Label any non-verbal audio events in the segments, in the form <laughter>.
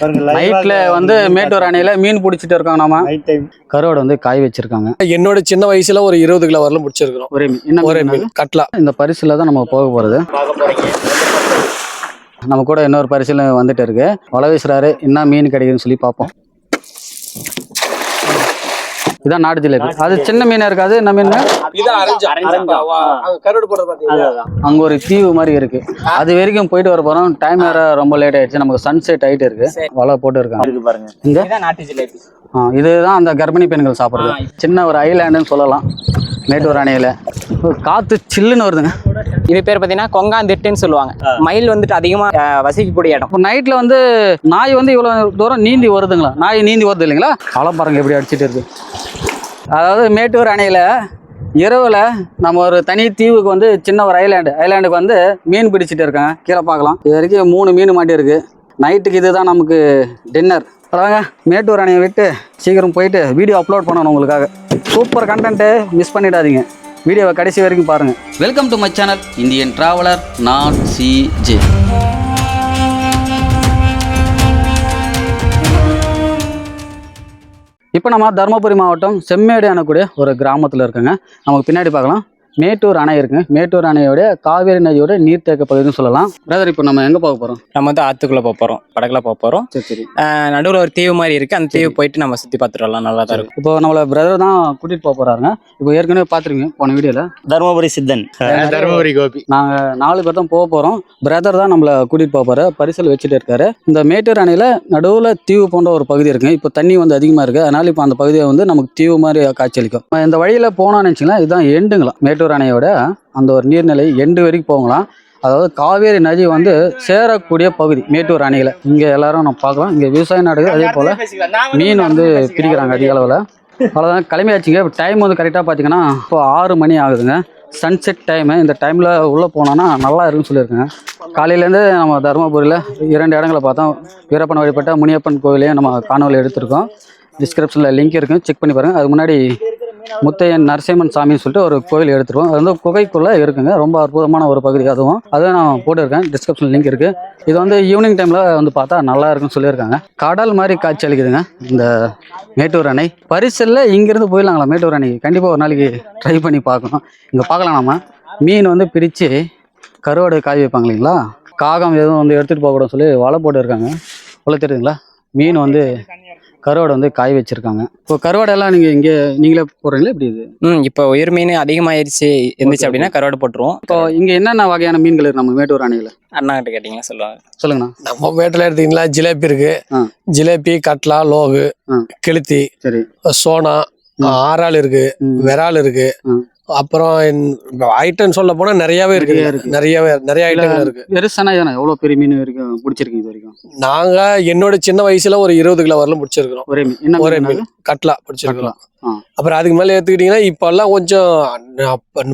நைட்ல வந்து மேட்டூர் அணையில மீன் பிடிச்சிட்டு இருக்கோம் நாம. நைட் டைம் கருவாடு வந்து காய் வச்சிருக்காங்க. என்னோட சின்ன வயசுல ஒரு இருபது கிலோ வரலும் பிடிச்சிருக்கிறோம். ஒரே மீன். என்ன ஒரே மீன் கட்லா. இந்த பரிசுல தான் நம்ம போக போறது. நம்ம கூட இன்னொரு பரிசுல வந்துட்டு இருக்கு. வலை வீசுறாரு என்ன மீன் கிடைக்குதுன்னு சொல்லி பார்ப்போம். இதான் நாட்டு ஜிலேபி. அது சின்ன மீனா இருக்காது என்ன மீன் அங்க கருவாடு போடுறது பாத்தீங்களா அங்க ஒரு தீவு மாதிரி இருக்கு. அது வரைக்கும் போயிட்டு வர போறோம். டைம் வேற ரொம்ப லேட் ஆயிடுச்சு. நமக்கு சன்செட் ஆயிட்டு இருக்கு. வலை போட்டு இருக்காங்க. நாட்டு ஜிலேபி. ஆ, இதுதான் அந்த கர்ப்பிணி பெண்கள் சாப்பிடுறது. சின்ன ஒரு ஐலாண்டுன்னு சொல்லலாம். மேட்டூர் அணையில. காத்து சில்லுன்னு வருதுங்க. இது பேர் பார்த்தீங்கன்னா கொங்காந்திட்டுன்னு சொல்லுவாங்க. மயில் வந்துட்டு அதிகமாக வசிக்கக்கூடிய இடம். இப்போ நைட்ல வந்து நாய் வந்து இவ்வளவு தூரம் நீந்தி வருதுங்களா? நாய் நீந்தி வருது இல்லைங்களா? அலை பாருங்க எப்படி அடிச்சிட்டு இருக்கு. அதாவது மேட்டூர் அணையில இரவுல நம்ம ஒரு தனி தீவுக்கு வந்து சின்ன ஒரு ஐலாண்டு ஐலாண்டுக்கு வந்து மீன் பிடிச்சிட்டு இருக்காங்க. கீழே பார்க்கலாம். இது வரைக்கும் மூணு மீன் மாட்டி இருக்கு நைட்டுக்கு இதுதான் நமக்கு டின்னர் அதாங்க மேட்டூர் அணையை விட்டு சீக்கிரம் போயிட்டு வீடியோ அப்லோட் பண்ணணும் உங்களுக்காக. சூப்பர் கண்டென்ட்டு மிஸ் பண்ணிடாதீங்க. வீடியோவை கடைசி வரைக்கும் பாருங்கள் welcome to my channel Indian traveller நான் சிஜே இப்போ நம்ம தருமபுரி மாவட்டம் செம்மேடு எனக்கூடிய ஒரு கிராமத்தில் இருக்குங்க. நமக்கு பின்னாடி பார்க்கலாம். மேட்டூர் அணை இருக்குங்க மேட்டூர் அணையோட காவேரி நதியோட நீர்த்தேக்க பகுதின்னு சொல்லலாம். பிரதர் இப்போ நம்ம எங்கே போக போகிறோம் நம்ம வந்து ஆத்துக்குள்ள போக போறோம். படகுல போக போறோம். சரி சரி. நடுவில் ஒரு தீவு மாதிரி இருக்கு. அந்த தீவு போயிட்டு நம்ம சுத்தி பார்த்துட்டு வரலாம். நல்லா தான் இருக்கும். இப்போ நம்மளை பிரதர் தான் கூட்டிகிட்டு போக போகிறாருங்க இப்போ ஏற்கனவே பார்த்துருக்கீங்க போன வீடியோவில் தருமபுரி சித்தன். தருமபுரி கோபி. நாங்கள் நாலு பேர் தான் போக போகிறோம் பிரதர் தான் நம்மளை கூட்டிகிட்டு போக போகிறார் பரிசல் வச்சுட்டு இருக்காரு. இந்த மேட்டூர் அணையில் நடுவில் தீவு போன்ற ஒரு பகுதி இருக்குங்க இப்போ தண்ணி வந்து அதிகமாக இருக்குது அதனால இப்போ அந்த பகுதியை வந்து நமக்கு தீவு மாதிரி காட்சியளிக்கும் நம்ம இந்த வழியில் போனோம்னு வச்சுங்களேன் இதுதான் எண்டுங்களாம் மேட்டூர் அணையோட அந்த ஒரு நீர்நிலை எண்டு வரைக்கும் போகலாம். அதாவது காவேரி நதி வந்து சேரக்கூடிய பகுதி மேட்டூர் அணையில். இங்கே எல்லாரும் நம்ம பார்க்கலாம். இங்கே விவசாயம் நடக்குது அதே போல் மீன் வந்து பிரிக்கிறாங்க அதிக அளவில். அவ்வளோதான் கிளம்பியாச்சுங்க இப்போ டைம் வந்து கரெக்டாக பார்த்தீங்கன்னா இப்போ ஆறு மணி ஆகுதுங்க. சன்செட் டைமு இந்த டைமில் உள்ளே போனோன்னா நல்லா இருக்குன்னு சொல்லியிருக்காங்க. காலையிலேருந்து நம்ம தருமபுரியில் இரண்டு இடங்களை பார்த்தோம். வீரப்பன் வழிபட்ட முனியப்பன் கோவிலையும் நம்ம காணொலி எடுத்திருக்கோம். டிஸ்கிரிப்ஷனில் லிங்க் இருக்குது செக் பண்ணி பாருங்கள் அதுக்கு முன்னாடி முத்தையன் நரசிம்மன் சாமின்னு சொல்லிட்டு ஒரு கோவில் எடுத்துருவோம் அது வந்து குகைக்குள்ளே இருக்குங்க. ரொம்ப அற்புதமான ஒரு பகுதி அதுவும். அதை நான் போட்டிருக்கேன். டிஸ்கிரிப்ஷன் லிங்க் இருக்குது இது வந்து ஈவினிங் டைமில் வந்து பார்த்தா நல்லா இருக்குன்னு சொல்லியிருக்காங்க. கடல் மாதிரி காட்சி அளிக்குதுங்க. இந்த மேட்டூர் அணை. பரிசலில் இங்கேருந்து போயிடலாங்களா மேட்டூர் அணை கண்டிப்பாக ஒரு நாளைக்கு ட்ரை பண்ணி பார்க்கணும். இங்கே பார்க்கலாம் நம்ம மீன் வந்து பிரித்து கருவாடு காய் வைப்பாங்க இல்லைங்களா? காகம் எதுவும் வந்து எடுத்துகிட்டு போகக்கூடாதுன்னு சொல்லி வலை போட்டு இருக்காங்க உள்ள தெரியுதுங்களா? மீன் வந்து கருவாடு வந்து காய் வச்சிருக்காங்க. இப்போ கருவாடெல்லாம் நீங்கள் இங்கே நீங்களே போடுறீங்களா? எப்படி இது? ம் இப்போ உயிர் மீன் அதிகமாயிருச்சு இருந்துச்சு அப்படின்னா கருவாடு போட்டுருவோம். இப்போ இங்கே என்னென்ன வகையான மீன்கள் இருக்கு நம்ம மேட்டூர் அணையில்? அண்ணா கிட்ட கேட்டிங்கன்னா சொல்லுவாங்க. சொல்லுங்கண்ணா. நம்ம வேட்டில் எடுத்தீங்களா? ஜிலேபி இருக்கு. ஆ. ஜிலேபி கட்லா லோகு ஆ. கெளுத்தி சரி. சோனா. ஆறாள் இருக்கு ம். விரால் இருக்கு ம். அப்புறம் ஐட்டம் சொல்ல போனா நிறையவே இருக்கு நிறைய இருக்கு. நிறையவே நிறைய ஐட்டங்கள் இருக்கு. பெருசானா தானே எவ்வளோ பெரிய மீன் வரைக்கும் பிடிச்சிருக்கீங்க இது வரைக்கும்? நாங்க என்னோட சின்ன வயசுல ஒரு இருபது கிலோ வரலும் பிடிச்சிருக்கிறோம். ஒரே மீன். ஒரே மீன். கட்லா பிடிச்சிருக்கலாம். அப்புறம் அதுக்கு மேல எடுத்துக்கிட்டீங்கன்னா இப்ப எல்லாம் கொஞ்சம்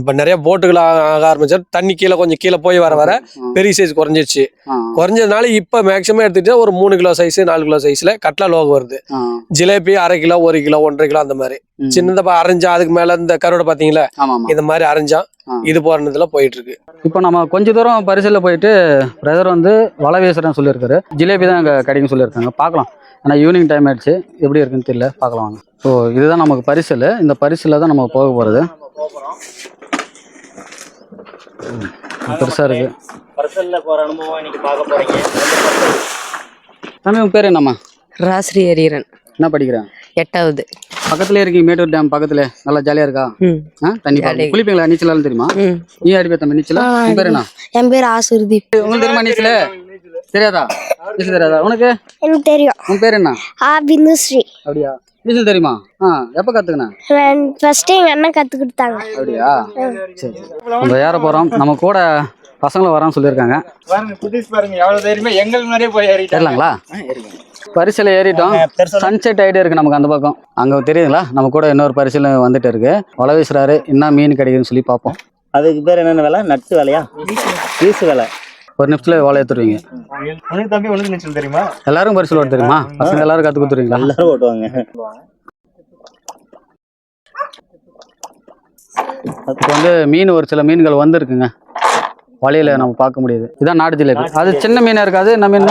இப்ப நிறைய போட்டுகள் ஆக ஆரம்பிச்சா தண்ணி கீழே கொஞ்சம் கீழே போய் வர வர பெரிய சைஸ் குறைஞ்சிருச்சு. குறைஞ்சதுனால இப்ப மேக்ஸிமம் எடுத்துக்கிட்டா ஒரு மூணு கிலோ சைஸ் நாலு கிலோ சைஸ்ல கட்லா லோகம் வருது. ஜிலேபி அரை கிலோ ஒரு கிலோ ஒன்றரை கிலோ அந்த மாதிரி. சின்னதா அரைஞ்சா அதுக்கு மேல இந்த கருவோட பாத்தீங்களா? இந்த மாதிரி அரைஞ்சா. இது போறதுல போயிட்டு இருக்கு இப்போ நம்ம கொஞ்ச தூரம் பரிசலில் போயிட்டு பிரதர் வந்து வலை வீசுறேன்னு சொல்லியிருக்காரு. ஜிலேபி தான் அங்கே கிடைக்கும் சொல்லியிருக்காங்க. பார்க்கலாம். ஆனால் ஈவினிங் டைம் ஆயிடுச்சு. எப்படி இருக்குன்னு தெரியல. பார்க்கலாம் வாங்க. ஸோ இதுதான் நமக்கு பரிசல். இந்த பரிசில் தான் நம்ம போக போகிறது பெருசாக இருக்கு. பரிசல்ல போற அனுபவம் இன்னைக்கு பார்க்க போறீங்க. தம்பி உன் பேர் என்னம்மா? ராஸ்ரீ ஹரீரன் என்ன படிக்கிறேன் எட்டாவது. பக்கத்துலேயே இருக்கீங்க மேட்டூர் டேம் பக்கத்துல. நல்லா ஜாலியாக இருக்கா? ஆ தண்ணி. ஜாலியா. குளிப்பீங்களா நீச்சலாம் தெரியுமா? நீ அடிப்பே தம்பி நீச்சலா? உன் பேர் என்ன? என் பேர் ஆசுருதீப் உங்களுக்கு தெரியுமா நீச்சல்? தெரியாதா? நீச்சல் தெரியாதா? உனக்கு? எனக்கு தெரியும். உன் பேர் என்ன? ஆ பிந்துஸ்ரீ அப்படியா? நீச்சல் தெரியுமா? ஆ எப்போ கற்றுக்கினேன் ஃபர்ஸ்ட் எங்க அண்ணன் கத்து கொடுத்தாங்க. அப்படியா? சரி நம்ம ஏற போகிறோம் நம்ம கூட பசங்களும் வரான்னு சொல்லியிருக்காங்க. பாருங்க புதுசு பாருங்க எவ்வளவு தைரியமா எங்கள் முன்னாடியே போய் ஏறிட்டாங்க. ஏறலாங்களா? பரிசில் ஏறிட்டோம். சன்செட் ஆகிட்டே இருக்கு நமக்கு அந்த பக்கம். அங்கே தெரியுதுங்களா? நம்ம கூட இன்னொரு பரிசில் வந்துட்டு இருக்கு. வலை வீசுறாரு என்ன மீன் கிடைக்குதுன்னு சொல்லி பார்ப்போம். அதுக்கு பேர் என்னென்ன வேலை? நட்டு வேலையா? வீசு வேலை. ஒரு நிமிஷத்தில் வலை எடுத்துருவீங்க. உனக்கு தம்பி உனக்கு நீச்சல் தெரியுமா? எல்லாரும் பரிசில் ஓட தெரியுமா? பசங்க எல்லாரும் கற்றுக் கொடுத்துருவீங்களா? எல்லாரும் ஓட்டுவாங்க. இப்போ வந்து மீன் ஒரு சில மீன்கள் வந்திருக்குங்க. வலையில நம்ம பார்க்க முடியுது. இதான் நாட்டு ஜிலேபி. அது சின்ன மீன் இருக்காது? என்ன மீன்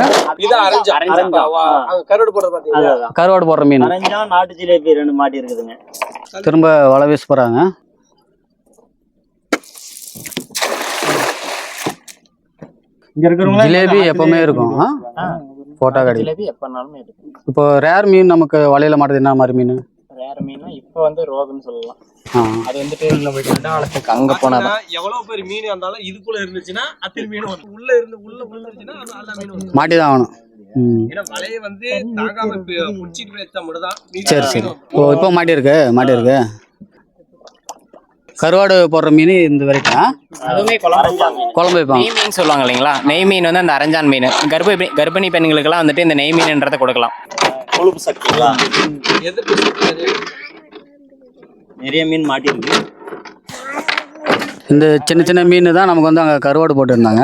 இது அரஞ்சா. அரஞ்சா. அங்க கருவாடு போடுற மீன். நாட்டு ஜிலேபி ரெண்டு மாட்டி இருக்குதுங்க. திரும்ப வலை வீச போறாங்க. இங்க இருக்கிறவங்க ஜிலேபி எப்பவுமே இருக்கும். போட்டோ கடி ஜிலேபி எப்பனாலுமே இருக்கு இப்போ ரேர் மீன் நமக்கு வலையில மாட்டுது என்ன மாதிரி மீன்? வேற மீன்னா இப்போ வந்து ரோகுன்னு சொல்லலாம். அது வந்துட்டு நம்ம இடாலத்துக்கு அங்க போனாதான் எவ்வளவு பெரிய மீன் இருந்தாலும் இதுக்குள்ள இருந்துச்சுன்னா அத்தனை மீன் உள்ள இருந்து உள்ள உள்ள இருந்துச்சுன்னா அது எல்லா மீனும் வரும். மாட்டி தான் ஆகணும் சரி சரி. இப்போ மாட்டி இருக்கு மாட்டி இருக்கு கருவாடு போடுற மீன் இந்த வரைக்கும் அதுவுமே குழம்பு வைப்பாங்க. நெய் மீன் சொல்லுவாங்க இல்லைங்களா? நெய் மீன் வந்து அந்த அரஞ்சான் மீன். கர்ப்பிணி கர்ப்பிணி பெண்களுக்கெல்லாம் வந்துட்டு இந்த நெய் மீன்ன்றதை கொடுக்கலாம். கொழுப்பு சக்திங்களா எதிர்ப்பு சக்தி நிறைய. மீன் மாட்டி இருக்கு இந்த சின்ன சின்ன மீன் தான் நமக்கு வந்து அங்கே கருவாடு போட்டிருந்தாங்க.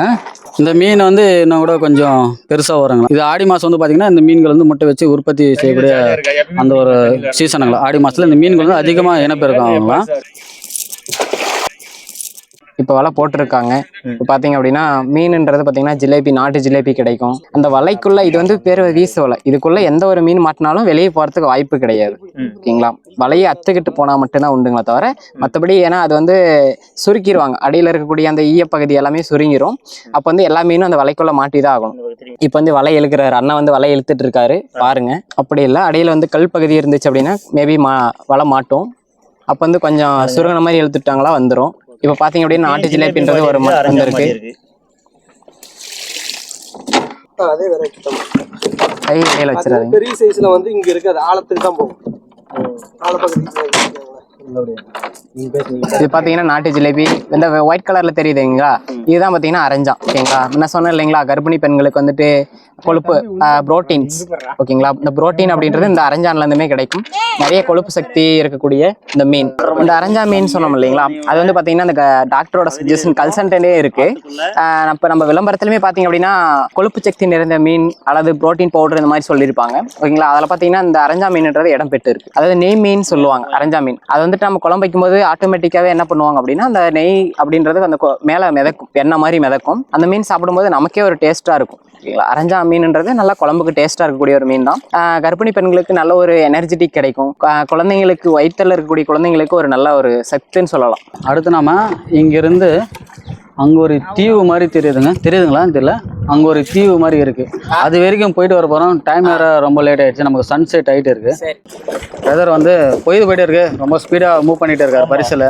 இந்த மீன் வந்து இன்னும் கூட கொஞ்சம் பெருசாக வருங்களா? இது ஆடி மாதம் வந்து பார்த்தீங்கன்னா இந்த மீன்கள் வந்து முட்டை வச்சு உற்பத்தி செய்யக்கூடிய அந்த ஒரு சீசனுங்களா ஆடி மாதத்தில் இந்த மீன்கள் வந்து அதிகமாக இனப்பெருக்கம் ஆகுங்களாம் இப்போ வலை போட்டிருக்காங்க. இப்போ பார்த்தீங்க அப்படின்னா மீனுன்றது பார்த்தீங்கன்னா ஜிலேபி நாட்டு ஜிலேபி கிடைக்கும். அந்த வலைக்குள்ள இது வந்து பேர் வீசு வலை. இதுக்குள்ள எந்த ஒரு மீன் மாட்டினாலும் வெளியே போகிறதுக்கு வாய்ப்பு கிடையாது. ஓகேங்களா? வலையை அத்துக்கிட்டு போனால் மட்டும்தான் உண்டுங்களே தவிர மற்றபடி ஏன்னா அது வந்து சுருக்கிடுவாங்க அடியில் இருக்கக்கூடிய அந்த ஈயப்பகுதி எல்லாமே சுருங்கிரும். அப்போ வந்து எல்லா மீனும் அந்த வலைக்குள்ள மாட்டி தான் ஆகணும் இப்போ வந்து வலை இழுக்கிறாரு. அண்ணா வந்து வலை இழுத்துட்டு இருக்காரு. பாருங்க. அப்படி இல்லை. அடியில் வந்து கல் பகுதி இருந்துச்சு அப்படின்னா மேபி மா வலை மாட்டும். அப்போ வந்து கொஞ்சம் சுருங்கின மாதிரி இழுத்துட்டாங்களா வந்துடும் இப்போ பார்த்தீங்க அப்படின்னா நாட்டு ஜிலேபின்றது ஒரு வந்திருக்கு இருக்கு. அதே வெரைட்டி தான். கை கையில் அது வச்சிடாதீங்க பெரிய சைஸ்ல வந்து இங்க இருக்காது ஆழத்துக்கு தான் போகும். ஆழப்பகுதிக்கு இது பார்த்தீங்கன்னா நாட்டு ஜிலேபி. இந்த ஒயிட் கலர்ல தெரியுதுங்களா இதுதான் பார்த்தீங்கன்னா அரஞ்சா ஓகேங்களா? நான் சொன்னேன் இல்லைங்களா கர்ப்பிணி பெண்களுக்கு வந்துட்டு கொழுப்பு புரோட்டீன்ஸ் ஓகேங்களா? இந்த புரோட்டீன் அப்படின்றது இந்த அரஞ்சான்ல இருந்துமே கிடைக்கும். நிறைய கொழுப்பு சக்தி இருக்கக்கூடிய இந்த மீன். இந்த அரஞ்சா மீன் சொன்னோம் இல்லைங்களா அது வந்து பார்த்தீங்கன்னா இந்த டாக்டரோட சஜஷன் கன்சல்டன்டே இருக்கு. ஆஹ் இப்போ நம்ம விளம்பரத்துலையுமே பார்த்தீங்க அப்படின்னா கொழுப்பு சக்தி நிறைந்த மீன் அல்லது புரோட்டீன் பவுடர் இந்த மாதிரி சொல்லியிருப்பாங்க. ஓகேங்களா? அதில் பார்த்தீங்கன்னா இந்த அரஞ்சா மீன்ன்றது இடம் பெற்று இருக்கு அதாவது நெய் மீன் சொல்லுவாங்க அரஞ்சா மீன். அது வந்து வந்துட்டு நம்ம குழம்பு வைக்கும்போது ஆட்டோமேட்டிக்காவே என்ன பண்ணுவாங்க அப்படின்னா அந்த நெய் அப்படின்றது அந்த கொ- மிதக்கும் எண்ணெய் மாதிரி மிதக்கும். அந்த மீன் சாப்பிடும்போது நமக்கே ஒரு டேஸ்ட்டாக இருக்கும். ஓகேங்களா அரஞ்சா மீன்ன்றது நல்லா குழம்புக்கு டேஸ்ட்டாக இருக்கக்கூடிய ஒரு மீன் தான் கர்ப்பிணி பெண்களுக்கு நல்ல ஒரு எனர்ஜெட்டிக் கிடைக்கும். குழந்தைங்களுக்கு வயிற்றில் இருக்கக்கூடிய குழந்தைங்களுக்கு ஒரு நல்ல ஒரு சக்தின்னு சொல்லலாம். அடுத்து நாம இங்கிருந்து அங்கே ஒரு தீவு மாதிரி தெரியுதுங்க. தெரியுதுங்களா தெரியல. அங்கே ஒரு தீவு மாதிரி இருக்கு. அது வரைக்கும் போயிட்டு வர போகிறோம் டைம் வேற ரொம்ப லேட் ஆயிடுச்சு. நமக்கு சன் செட் ஆகிட்டு இருக்கு பிரதர் வந்து போயிட்டு போயிட்டே இருக்கு. ரொம்ப ஸ்பீடாக மூவ் பண்ணிட்டு இருக்காரு பரிசில்.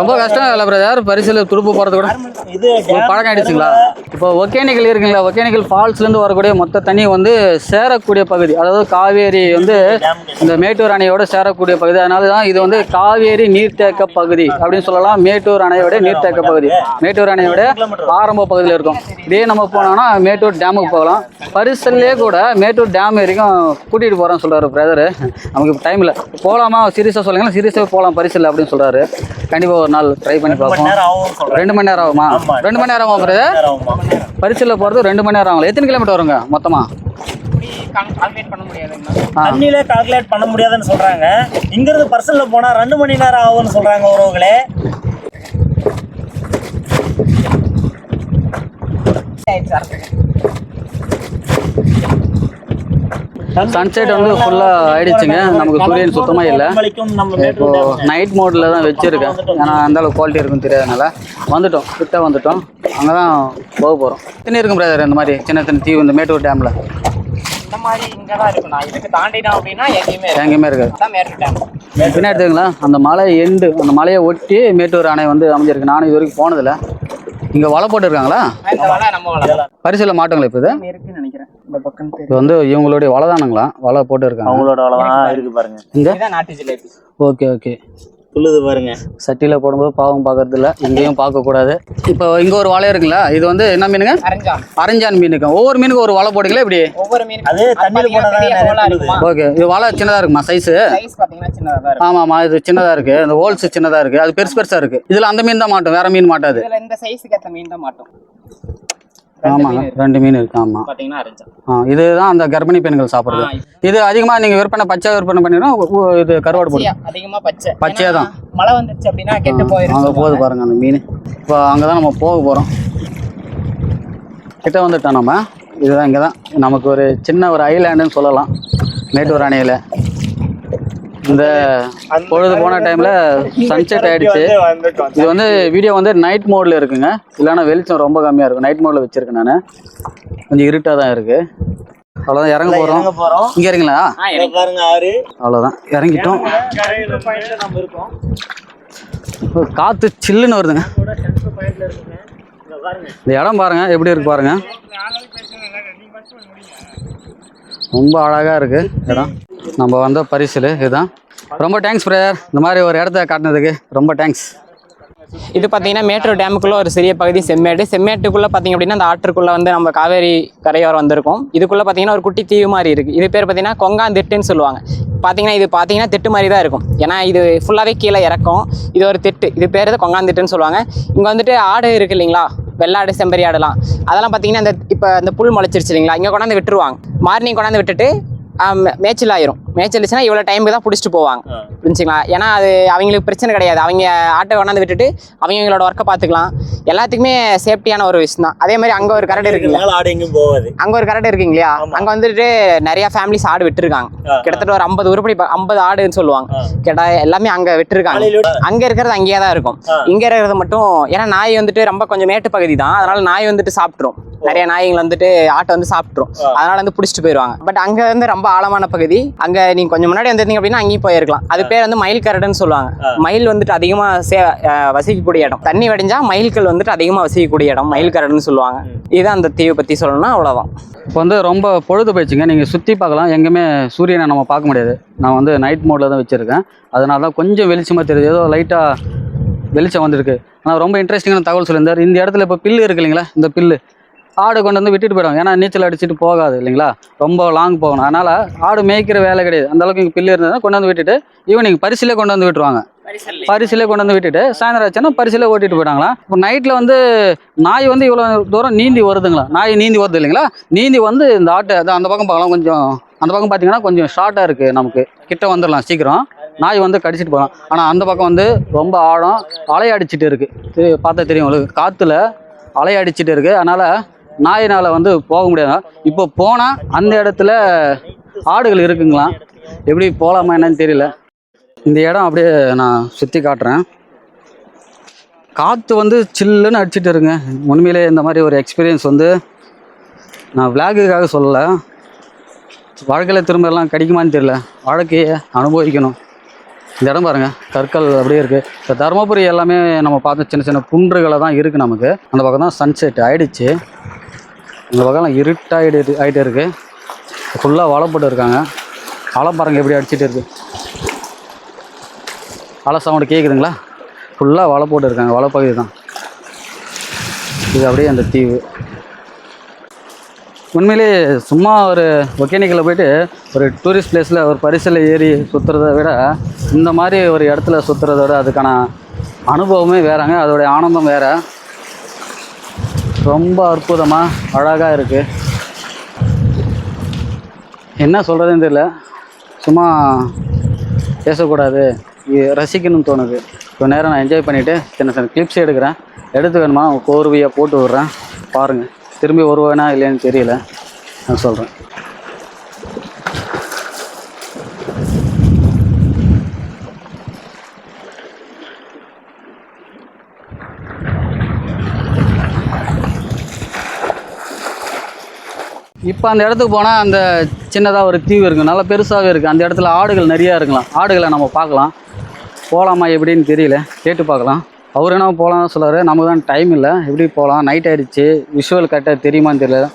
ரொம்ப கஷ்டம் இல்லை பிரதர் பரிசில் துடுப்பு போகிறது கூட? பழக்கம் ஆயிடுச்சுங்களா? இப்போ ஒகேனிக்கல் இருக்குங்களா? ஒகேனிக்கல் ஃபால்ஸ்லேருந்து வரக்கூடிய மொத்த தண்ணி வந்து சேரக்கூடிய பகுதி. அதாவது காவேரி வந்து இந்த மேட்டூர் அணையோட சேரக்கூடிய பகுதி. அதனால தான் இது வந்து காவேரி நீர்த்தேக்க பகுதி அப்படின்னு சொல்லலாம். மேட்டூர் அணையோட நீர்த்தேக்க பகுதி. மேட்டூர் அணையோட ஆரம்ப பகுதியில் இருக்கும். இதே நம்ம போனோம்னா மேட்டூர் டேமுக்கு போகலாம். பரிசல்லே கூட மேட்டூர் டேம் வரைக்கும் கூட்டிகிட்டு போகிறேன்னு சொல்கிறாரு பிரதர் நமக்கு இப்போ டைம் இல்லை. போகலாமா சீரியஸாக சொல்லுங்கன்னா சீரியஸாகவே போகலாம் பரிசல் அப்படின்னு சொல்கிறாரு கண்டிப்பாக ஒரு நாள் ட்ரை பண்ணி பார்ப்போம். ரெண்டு மணி நேரம் ஆகுமா. ரெண்டு மணி நேரம் ஆகும் ஆகுமா பரிசலில் போகிறது ரெண்டு மணி நேரம் ஆகும்ல எத்தனை கிலோமீட்டர் வருங்க மொத்தமா? பண்ண முடியாதுங்களா ஆ. தண்ணியில கால்குலேட் பண்ண முடியாதுன்னு சொல்றாங்க. இங்க இருந்து பர்சன்ல போனா ரெண்டு மணி நேரம் ஆகும்னு சொல்றாங்க உறவுகளே. சன்செட் வந்து ஃபுல்லாக ஆயிடுச்சுங்க. நமக்கு சூரியன் சுத்தமாக இல்லை. இப்போ நைட் மோடில் தான் வச்சுருக்கேன். ஏன்னா அந்த குவாலிட்டி இருக்குன்னு தெரியாதனால வந்துட்டோம். கிட்ட வந்துட்டோம். அங்கே தான் போக போகிறோம் தண்ணி இருக்கும் பிரதர் இந்த மாதிரி சின்ன சின்ன தீவு இந்த மேட்டூர் டேமில் எங்கேயுமே இருக்காது. பின்னாடி எடுத்துங்களா அந்த மலை எண்டு அந்த மலையை ஒட்டி மேட்டூர் அணை வந்து அமைஞ்சிருக்கு. நானும் இது வரைக்கும் போனதில்ல. இங்கே வலை போட்டுருக்காங்களா? பரிசில் மாட்டுங்களா இப்போ இது? இந்த பக்கம் இது வந்து இவங்களுடைய வலை தானுங்களா வலை போட்டு இருக்காங்க அவங்களோட அவ்வளவுதான் இருக்கு பாருங்க. இந்த இதுதான் நாட்டு ஜிலேபி. Okay okay. துள்ளுது பாருங்க. சட்டியில் போடும்போது பாவம் பார்க்கறது இல்ல எங்கேயும் பார்க்கக்கூடாது. இப்போ இங்கே ஒரு வலை இருக்குங்களா இது வந்து என்ன மீனுங்க? அரஞ்சான். அரஞ்சான் மீனுக்கு ஒவ்வொரு மீனுக்கு ஒரு வலை போடுங்களா இப்படி ஒவ்வொரு மீன் அது தண்ணியில துள்ளுது. ஓகே. இது வலை சின்னதாக இருக்குமா? சைஸு சைஸ் பாத்தீங்கன்னா சின்னதா தான் இருக்கும். ஆமாம் ஆமாம் இது சின்னதாக இருக்குது இந்த ஹோல்ஸ் சின்னதாக இருக்குது அது பெருசு பெருசாக இருக்குது இதில் அந்த மீன் தான் மாட்டும். வேற மீன் மாட்டாது. இதுல இந்த சைஸுக்கு ஏத்த மீன் தான் மாட்டோம். ஆமாங்க. ரெண்டு மீன் இருக்கு ஆமாம் பாத்தீங்கன்னா அரஞ்சான் ஆ இதுதான் அந்த கர்ப்பிணி பெண்கள் சாப்பிட்றது. இது. அதிகமாக நீங்கள் விற்பனை பச்சை விற்பனை பண்ணினா இது கருவாடு போடும் அதிகமா பச்சை. பச்சையா தான். மழை வந்துருச்சு அப்படின்னா கெட்டு அங்கே போயிரும் போகுது பாருங்க அந்த மீன். இப்போ அங்கே தான் நம்ம போக போகிறோம் கிட்ட வந்துட்டோம் நம்ம. இதுதான் இங்கே தான் நமக்கு ஒரு சின்ன ஒரு ஐலாண்டுன்னு சொல்லலாம். மேட்டூர் அணையில். இந்த பொழுது போன டைமில் சன்செட் ஆயிடுச்சு. இது வந்து வீடியோ வந்து நைட் மோடில் இருக்குங்க. இல்லைன்னா வெளிச்சம் ரொம்ப கம்மியாக இருக்கும். நைட் மோடில் வச்சுருக்கேன் நான். கொஞ்சம் இருட்டாக தான் இருக்குது அவ்வளோதான் இறங்க போகிறோம் இறங்க போறோம். இங்கே இறங்களா அவ்வளோதான் இறங்கிட்டோம். கரையில பாயிண்ட்ல நம்ம இருக்கோம். இப்போ காற்று சில்லுன்னு வருதுங்க. கூட சென்ட்ரல் பாயிண்ட்ல இருக்குங்க இங்க பாருங்க. இந்த இடம் பாருங்க. எப்படி இருக்கு பாருங்க. ரொம்ப அழகாக இருக்கு இடம். நம்ம வந்த பரிசில் இதுதான். ரொம்ப தேங்க்ஸ் பிரதர் இந்த மாதிரி ஒரு இடத்த காட்டினதுக்கு ரொம்ப தேங்க்ஸ் இது பார்த்தீங்கன்னா மேட்டூர் டேமுக்குள்ளே ஒரு சிறிய பகுதி செம்மேடு. செம்மேட்டுக்குள்ளே பார்த்தீங்க அப்படின்னா அந்த ஆற்றுக்குள்ளே வந்து நம்ம காவேரி கரையோரம் வந்திருக்கோம். இதுக்குள்ளே பார்த்தீங்கன்னா ஒரு குட்டி தீவு மாதிரி இருக்குது இது பேர் பார்த்தீங்கன்னா கொங்காந்திட்டுன்னு சொல்லுவாங்க. பார்த்தீங்கன்னா இது பார்த்தீங்கன்னா திட்டு மாதிரி தான் இருக்கும். ஏன்னா இது ஃபுல்லாகவே கீழே இறக்கும். இது ஒரு திட்டு. இது பேர் தான் கொங்காந்திட்டுன்னு சொல்லுவாங்க. இங்கே வந்துட்டு ஆடு இருக்குது இல்லைங்களா? வெள்ளாடு செம்பரி ஆடுலாம். அதெல்லாம் பார்த்தீங்கன்னா அந்த இப்போ அந்த புல் முளைச்சிருச்சு இல்லைங்களா? இங்கே கொண்டாந்து விட்டுருவாங்க. மார்னிங் கொண்டாந்து விட்டுட்டு மேய்ச்சல் ஆயிரும். மேய்ச்சல் மேய்ச்சல்ச்சுன்னா இவ்வளோ டைமுக்கு தான் பிடிச்சிட்டு போவாங்க. புரிஞ்சுங்களா? ஏன்னா அது அவங்களுக்கு பிரச்சனை கிடையாது. அவங்க ஆட்டை கொண்டாந்து விட்டுட்டு அவங்களோட ஒர்க்கை பார்த்துக்கலாம். எல்லாத்துக்குமே சேஃப்டியான ஒரு விஷயம் தான். அதே மாதிரி அங்கே ஒரு கரடு ஆடு எங்கேயும் போகாது. அங்க ஒரு கரடு இருக்குங்க இல்லையா. அங்க வந்துட்டு நிறைய ஃபேமிலிஸ் ஆடு விட்டுருக்காங்க. கிட்டத்தட்ட ஒரு ஐம்பது உருப்படி ஐம்பது ஆடுன்னு சொல்லுவாங்க. கேட்டா எல்லாமே அங்க விட்டுருக்காங்க. அங்க இருக்கிறது அங்கேயே தான் இருக்கும். இங்க இருக்கிறது மட்டும் ஏன்னா நாய் வந்துட்டு ரொம்ப கொஞ்சம் மேட்டு பகுதி தான். அதனால நாய் வந்துட்டு சாப்பிட்ரும் நிறைய நாய்கள் வந்துட்டு ஆட்டை வந்து சாப்பிட்ரும். அதனால வந்து பிடிச்சிட்டு போயிடுவாங்க பட் அங்க வந்து ரொம்ப ஆழமான பகுதி. அங்க நீங்க கொஞ்சம் முன்னாடி வந்திருந்தீங்க அப்படின்னா அங்கேயும் போயிருக்கலாம். அது பேர் வந்து மயில் கரடுன்னு சொல்லுவாங்க. மயில் வந்துட்டு அதிகமா சே வசிக்கக்கூடிய இடம். தண்ணி வடிஞ்சா மயில்கள் வந்துட்டு அதிகமா வசிக்கக்கூடிய இடம். மயில் கரடுன்னு சொல்லுவாங்க. இதுதான் அந்த தீவை பத்தி சொல்லணும்னா அவ்வளவுதான். இப்போ வந்து ரொம்ப பொழுது போயிடுச்சுங்க. நீங்கள் சுற்றி பார்க்கலாம். எங்கேயுமே சூரியனை நம்ம பார்க்க முடியாது. நான் வந்து நைட் மோடில் தான் வச்சுருக்கேன். அதனால தான் கொஞ்சம் வெளிச்சமாக தெரியுது. ஏதோ லைட்டாக வெளிச்சம் வந்திருக்கு. ஆனால் ரொம்ப இன்ட்ரெஸ்டிங்கான தகவல் சொல்லியிருந்தார். இந்த இடத்துல இப்போ பில்லு இருக்கு இல்லைங்களா? இந்த பில்லு. ஆடு கொண்டு வந்து விட்டுட்டு போயிடுவாங்க. ஏன்னா நீச்சல் அடிச்சுட்டு போகாது இல்லைங்களா? ரொம்ப லாங் போகணும். அதனால் ஆடு மேய்க்கிற வேலை கிடையாது. அந்த அளவுக்கு இங்கே பில்லு இருந்ததுன்னா கொண்டு வந்து விட்டுட்டு ஈவினிங் பரிசிலே கொண்டு வந்து விட்டுருவாங்க. பரிசிலே கொண்டு வந்து விட்டுட்டு சாயந்தரம் ஆச்சுன்னா பரிசிலே ஓட்டிட்டு போயிட்டாங்களா இப்போ நைட்டில் வந்து நாய் வந்து இவ்வளோ தூரம் நீந்தி வருதுங்களா? நாய் நீந்தி வருது இல்லைங்களா? நீந்தி வந்து இந்த ஆட்டை அதான் அந்த பக்கம் பார்க்கலாம். கொஞ்சம் அந்த பக்கம் பார்த்தீங்கன்னா கொஞ்சம் ஷார்ட்டாக இருக்குது நமக்கு. கிட்ட வந்துடலாம் சீக்கிரம். நாய் வந்து கடிச்சிட்டு போகலாம். ஆனால் அந்த பக்கம் வந்து ரொம்ப ஆழம் அலை அடிச்சிட்டு இருக்குது பார்த்தா தெரியும் உங்களுக்கு. காற்றுல அலை அடிச்சிட்டு இருக்குது அதனால் நாயினால் வந்து போக முடியாது? இப்போ போனால் அந்த இடத்துல ஆடுகள் இருக்குங்களா? எப்படி போகலாமா என்னன்னு தெரியல. இந்த இடம் அப்படியே நான் சுற்றி காட்டுறேன். காற்று வந்து சில்லுன்னு அடிச்சிட்டு இருங்க உண்மையிலே இந்த மாதிரி ஒரு எக்ஸ்பீரியன்ஸ் வந்து நான் விளாகுக்காக சொல்லலை. வாழ்க்கையில் திரும்ப எல்லாம் கிடைக்குமான்னு தெரியல. வாழ்க்கையை அனுபவிக்கணும். இந்த இடம் பாருங்கள் கற்கள் அப்படியே இருக்குது இப்போ தருமபுரி எல்லாமே நம்ம பார்த்த சின்ன சின்ன குன்றுகளை தான் இருக்குது நமக்கு. அந்த பக்கம் தான் சன்செட் ஆயிடுச்சு. இந்த பக்கம்லாம் இருட்டாகிட்டு ஆகிட்டே இருக்குது ஃபுல்லாக வலை போட்டு இருக்காங்க. அலை பாருங்கள் எப்படி அடிச்சுட்டு இருக்கு. அலை சவுண்டு கேட்குதுங்களா ஃபுல்லாக வலை போட்டு இருக்காங்க வலை பகுதி தான். இது அப்படியே அந்த தீவு. உண்மையிலே சும்மா ஒரு ஒகேனிக்கில் போயிட்டு ஒரு டூரிஸ்ட் பிளேஸில் ஒரு பரிசில் ஏறி சுற்றுறத விட இந்த மாதிரி ஒரு இடத்துல சுற்றுறத விட அதுக்கான அனுபவமே வேறாங்க. அதோடைய ஆனந்தம் வேறு. ரொம்ப அற்புதமாக அழகாக இருக்குது என்ன சொல்கிறதுன்னு தெரியல. சும்மா பேசக்கூடாது. ரசிக்கணும்னு தோணுது. இப்போ நேரம் நான் என்ஜாய் பண்ணிவிட்டு சின்ன சின்ன கிளிப்ஸ் எடுக்கிறேன். எடுத்து வேணுமா? கோர்வையாக போட்டு விட்றேன். பாருங்கள் திரும்பி வருவேனா இல்லைன்னு தெரியல. நான் சொல்கிறேன் இப்போ அந்த இடத்துக்கு போனால் அந்த சின்னதாக ஒரு தீவு இருக்குது நல்லா பெருசாகவே இருக்குது அந்த இடத்துல ஆடுகள் நிறையா இருக்கலாம். ஆடுகளை நம்ம பார்க்கலாம். போகலாமா எப்படின்னு தெரியல. கேட்டு பார்க்கலாம். அவர் என்ன போகலாம்னு சொல்லாரு. நமக்கு தான் டைம் இல்லை. எப்படி போகலாம் நைட் ஆகிடுச்சு விஷுவல் கரெக்டாக தெரியுமான்னு தெரியல.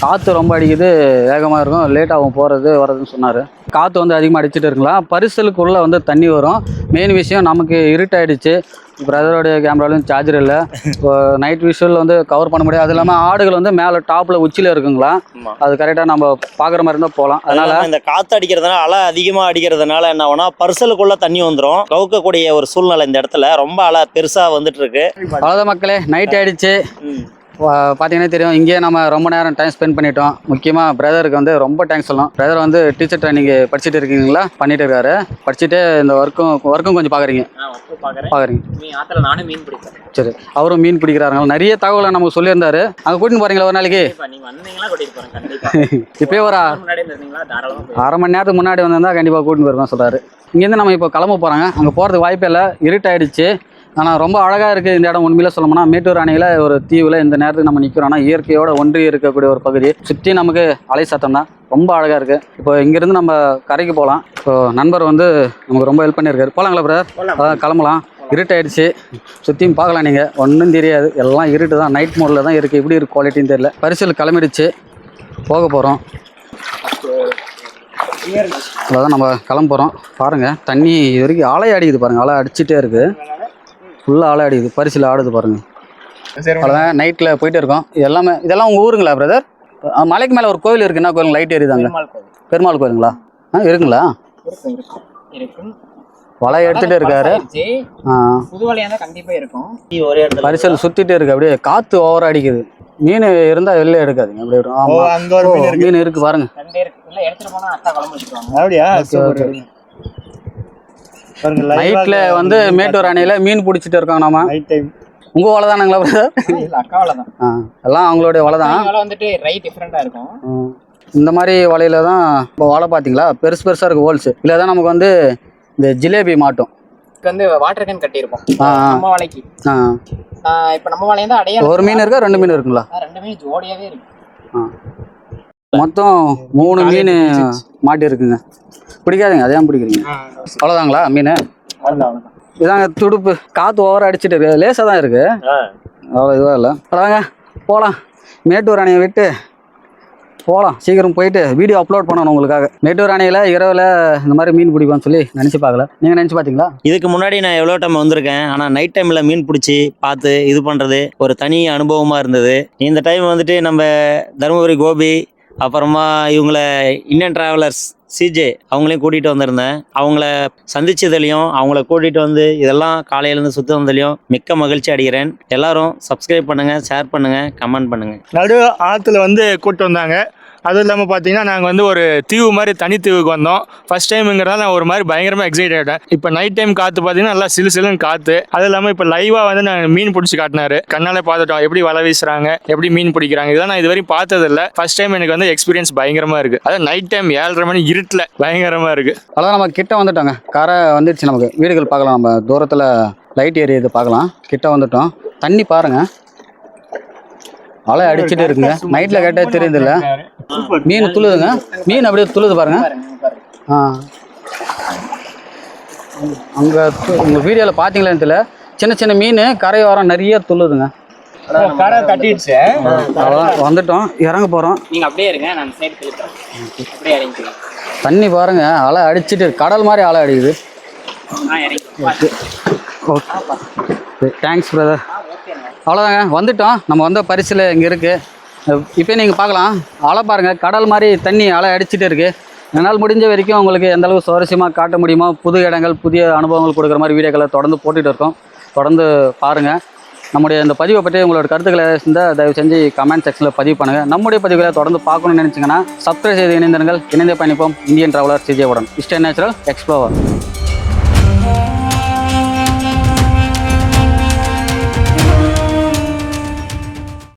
காற்று ரொம்ப அடிக்குது. வேகமாக இருக்கும். லேட்டாகும் போகிறது வர்றதுன்னு சொன்னார். காற்று வந்து அதிகமாக அடிச்சுட்டு இருக்கலாம். பரிசலுக்குள்ளே வந்து தண்ணி வரும். மெயின் விஷயம் நமக்கு இருட்டாயிடுச்சு. பிரதரோடைய கேமராலையும் சார்ஜர் இல்லை. நைட் விஷுவல் வந்து கவர் பண்ண முடியாது. அது இல்லாமல் ஆடுகள் வந்து மேலே டாப்பில் உச்சியில் இருக்குங்களா. அது கரெக்டாக நம்ம பார்க்குற மாதிரி இருந்தால் போகலாம் அதனால் இந்த காத்து அடிக்கிறதுனால அலை அதிகமா அடிக்கிறதுனால என்ன ஆகும்னா பர்சலுக்குள்ள தண்ணி வந்துடும் கவுக்கக்கூடிய ஒரு சூழ்நிலை இந்த இடத்துல. ரொம்ப அலை பெருசா வந்துட்டு இருக்கு. அவ்வளோதான் மக்களே நைட் ஆயிடுச்சு. பார்த்தீங்கன்னா தெரியும். இங்கேயே நம்ம ரொம்ப நேரம் டைம் ஸ்பெண்ட் பண்ணிட்டோம். முக்கியமாக பிரதருக்கு வந்து ரொம்ப தேங்க்ஸ் சொல்லணும். பிரதர் வந்து டீச்சர் ட்ரைனிங் படிச்சுட்டு இருக்கீங்களா? பண்ணிட்டு இருக்காரு. படிச்சுட்டு இந்த ஒர்க்கும் ஒர்க்கும் கொஞ்சம் பார்க்குறீங்க பார்க்குறீங்க நானும் மீன் பிடிப்பேன். சரி. அவரும் மீன் பிடிக்கிறாருங்க. நிறைய தகவலை நமக்கு சொல்லியிருந்தாரு. அங்கே கூட்டின்னு போறீங்களா ஒரு நாளைக்கு? <laughs> இப்போயே ஒரு அரை மணி நேரத்துக்கு முன்னாடி வந்திருந்தா கண்டிப்பாக கூட்டின்னு போயிருக்கோம் சொல்கிறாரு இங்கேருந்து நம்ம இப்போ கிளம்ப போகிறாங்க அங்கே போகிறதுக்கு வாய்ப்பே இல்லை. இருட்டாயிடுச்சு. ஆனால் ரொம்ப அழகாக இருக்குது இந்த இடம். உண்மையில சொல்லணும்னா மேட்டூர் அணையில் ஒரு தீவில் இந்த நேரத்துக்கு நம்ம நிற்கிறோம்னா இயற்கையோட ஒன்றி இருக்கக்கூடிய ஒரு பகுதி. சுற்றி நமக்கு அலை சத்தம் தான். ரொம்ப அழகாக இருக்குது இப்போ இங்கேருந்து நம்ம கரைக்கு போகலாம் இப்போ நண்பர் வந்து நமக்கு ரொம்ப ஹெல்ப் பண்ணியிருக்காரு. போகலாங்களா பிரதர் அதான் கிளம்பலாம். இருட்டாயிடுச்சு. சுற்றியும் பார்க்கலாம் நீங்கள் ஒன்றும் தெரியாது. எல்லாம் இருட்டு தான். நைட் மோடில் தான் இருக்குது எப்படி இருக்கு குவாலிட்டின்னு தெரியல. பரிசல் கிளம்பிடுச்சு. போக போகிறோம் அதான் நம்ம கிளம்ப போகிறோம் பாருங்கள் தண்ணி இது வரைக்கும் அலை அடிக்குது பாருங்கள் அலை அடிச்சிட்டே இருக்குது ஃபுல்லாக அலை அடிக்குது பரிசில் ஆடுது பாருங்கள் அவ்வளோதான் நைட்டில் போயிட்டு இருக்கோம். இது எல்லாமே இதெல்லாம் உங்கள் ஊருங்களா பிரதர் மலைக்கு மேலே ஒரு கோவில் இருக்கு. என்ன கோயில் லைட் எரியுதாங்க பெருமாள் கோயிலுங்களா ஆ இருக்குங்களா? வலை எடுத்துகிட்டே இருக்காரு. பரிசல் சுற்றிட்டே இருக்கு. அப்படியே காற்று ஓவர அடிக்குது. மீன் இருந்தால் வெளில எடுக்காதுங்க. அப்படியே. ஆமா. மீன் இருக்கு. பாருங்க. நைட்ல வந்து மேட்டூர் அணையில மீன் பிடிச்சிட்டு இருக்கோம் நாம. Night time. உங்க வலை தானுங்களா அக்காவில தான் எல்லாம் அவங்களுடைய வலை தான் வந்துட்டு ரைட் டிஃபரெண்டா இருக்கும். இந்த மாதிரி வலையில தான் இப்போ வலை பார்த்தீங்களா பெருசு பெருசாக இருக்குது ஹோல்ஸ் இல்லை தான் நமக்கு வந்து இந்த ஜிலேபி மாட்டும். வந்து வாட்டர் கேன் கட்டியிருப்போம். நம்ம வலைக்கு. இப்ப நம்ம வலையை தான் அடைய ஒரு மீன் இருக்கா? ரெண்டு மீன் இருக்குங்களா? ரெண்டுமே ஜோடியாவே இருக்கு. ஆ மொத்தம் மூணு மீன் மாட்டி இருக்குங்க பிடிக்காதுங்க அதையும் பிடிக்கிறீங்க. அவ்வளோதாங்களா மீன்? இதாங்க துடுப்பு. காற்று ஓவர அடிச்சிட்டு இருக்கு. லேசாக தான் இருக்கு. அவ்வளோ இதுவாக இல்லை. அதாங்க போகலாம் மேட்டூர் அணையை விட்டு போகலாம் சீக்கிரம் போயிட்டு வீடியோ அப்லோட் பண்ணணும் உங்களுக்காக. மேட்டூர் அணையில் இரவில் இந்த மாதிரி மீன் பிடிப்போம்னு சொல்லி நினச்சி பார்க்கல. நீங்கள் நினச்சி பார்த்தீங்களா? இதுக்கு முன்னாடி நான் எவ்வளோ டைம் வந்திருக்கேன். ஆனால் நைட் டைமில் மீன் பிடிச்சி பார்த்து இது பண்ணுறது ஒரு தனி அனுபவமாக இருந்தது. இந்த டைம் வந்துட்டு நம்ம தருமபுரி கோபி அப்புறமா இவங்கள இந்தியன் டிராவலர்ஸ் சிஜே அவங்களையும் கூட்டிகிட்டு வந்திருந்தேன். அவங்கள சந்திச்சதுலையும் அவங்கள கூட்டிகிட்டு வந்து இதெல்லாம் காலையிலேருந்து சுற்றி வந்ததுலையும் மிக்க மகிழ்ச்சி அடைகிறேன். எல்லாரும் சப்ஸ்கிரைப் பண்ணுங்கள் ஷேர் பண்ணுங்கள் கமெண்ட் பண்ணுங்கள் நடு ஆற்றுல வந்து கூப்பிட்டு வந்தாங்க. அதுவும் இல்லாமல் பார்த்தீங்கன்னா நாங்கள் வந்து ஒரு தீவு மாதிரி தனித்தீவுக்கு வந்தோம். ஃபர்ஸ்ட் டைமுங்கிறதால நான் ஒரு மாதிரி பயங்கரமாக எக்ஸைட் ஆகிட்டேன் இப்போ நைட் டைம் காற்று பார்த்தீங்கன்னா நல்லா சிலு சிலுன்னு காற்று அதுவும் இல்லாமல் இப்போ லைவாக வந்து நான் மீன் பிடிச்சி காட்டினாரு. கண்ணாலே பார்த்துட்டோம். எப்படி வலை வீசுறாங்க? எப்படி மீன் பிடிக்கிறாங்க? இதெல்லாம் நான் இது வரைக்கும் பார்த்ததில்ல. ஃபர்ஸ்ட் டைம் எனக்கு வந்து எக்ஸ்பீரியன்ஸ் பயங்கரமாக இருக்குது அதாவது நைட் டைம் ஏழரை மணி இருட்டில் பயங்கரமாக இருக்குது அதான் நம்ம கிட்ட வந்துட்டோங்க. கரை வந்துடுச்சு நமக்கு. வீடுகள் பார்க்கலாம். நம்ம தூரத்தில் லைட் எரியுது பார்க்கலாம். கிட்ட வந்துட்டோம். தண்ணி பாருங்க. அலை அடிச்சுட்டு இருக்குங்க. நைட்டில் கேட்டே தெரியுதுல்ல மீன் துளுதுங்க. மீன் அப்படியே துளுது பாருங்க. ஆ. அங்கே உங்கள் வீடியோவில் பார்த்தீங்களான்னு தெரியல. சின்ன சின்ன மீன் கரையோரம் நிறைய துள்ளுதுங்க கடை கட்டிடுச்சு அவ்வளோதான் வந்துட்டோம். இறங்க போகிறோம் நீங்க அப்படியே இருங்க நான் சைடு அப்படியே இறங்கிக்கிறேன் தண்ணி பாருங்க. அலை அடிச்சிட்டு கடல் மாதிரி அலை அடிக்குது. ஓகே தேங்க்ஸ் பிரதர் அவ்வளோதாங்க வந்துட்டோம். நம்ம வந்த பரிசில் இங்கே இருக்குது இப்போ நீங்கள் பார்க்கலாம். அலை பாருங்கள் கடல் மாதிரி தண்ணி அலை அடிச்சுட்டு இருக்குது என்னால் முடிஞ்ச வரைக்கும் உங்களுக்கு எந்த அளவுக்கு சுவாரஸ்யமாக காட்ட முடியுமோ புது இடங்கள் புதிய அனுபவங்கள் கொடுக்குற மாதிரி வீடியோக்களை தொடர்ந்து போட்டுகிட்டு இருக்கோம். தொடர்ந்து பாருங்கள் நம்முடைய இந்த பதிவை பற்றி உங்களோட கருத்துக்களை இருந்தால் தயவு செஞ்சு கமெண்ட் செக்ஷனில் பதிவு பண்ணுங்கள் நம்முடைய பதிவுகளை தொடர்ந்து பார்க்கணும்னு நினச்சிங்கன்னா சப்ஸ்கிரைப் செய்து இணைந்திருங்கள். இணைந்தே பயணிப்போம். இந்தியன் ட்ராவலர் சிஜே உடன். இஸ்டன் நேச்சுரல் எக்ஸ்ப்ளோவர்